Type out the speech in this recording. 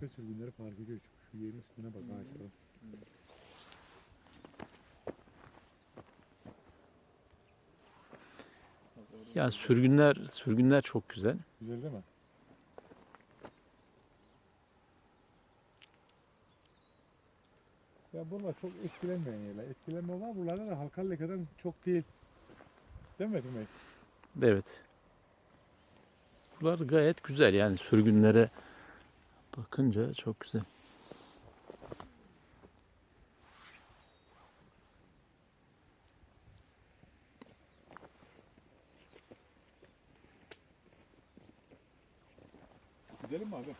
tepe sürgünleri fark ediyor. Şu yerin üstüne bak orada Ya sürgünler sürgünler çok güzel. Güzel değil mi? Ya bunlar çok etkilenmeyen yerler. Etkilenme var buralarda da halkalı lekadan çok değil. Değil mi Cüneyt? Evet. Bunlar gayet güzel yani sürgünlere bakınca çok güzel. Gidelim mi abi?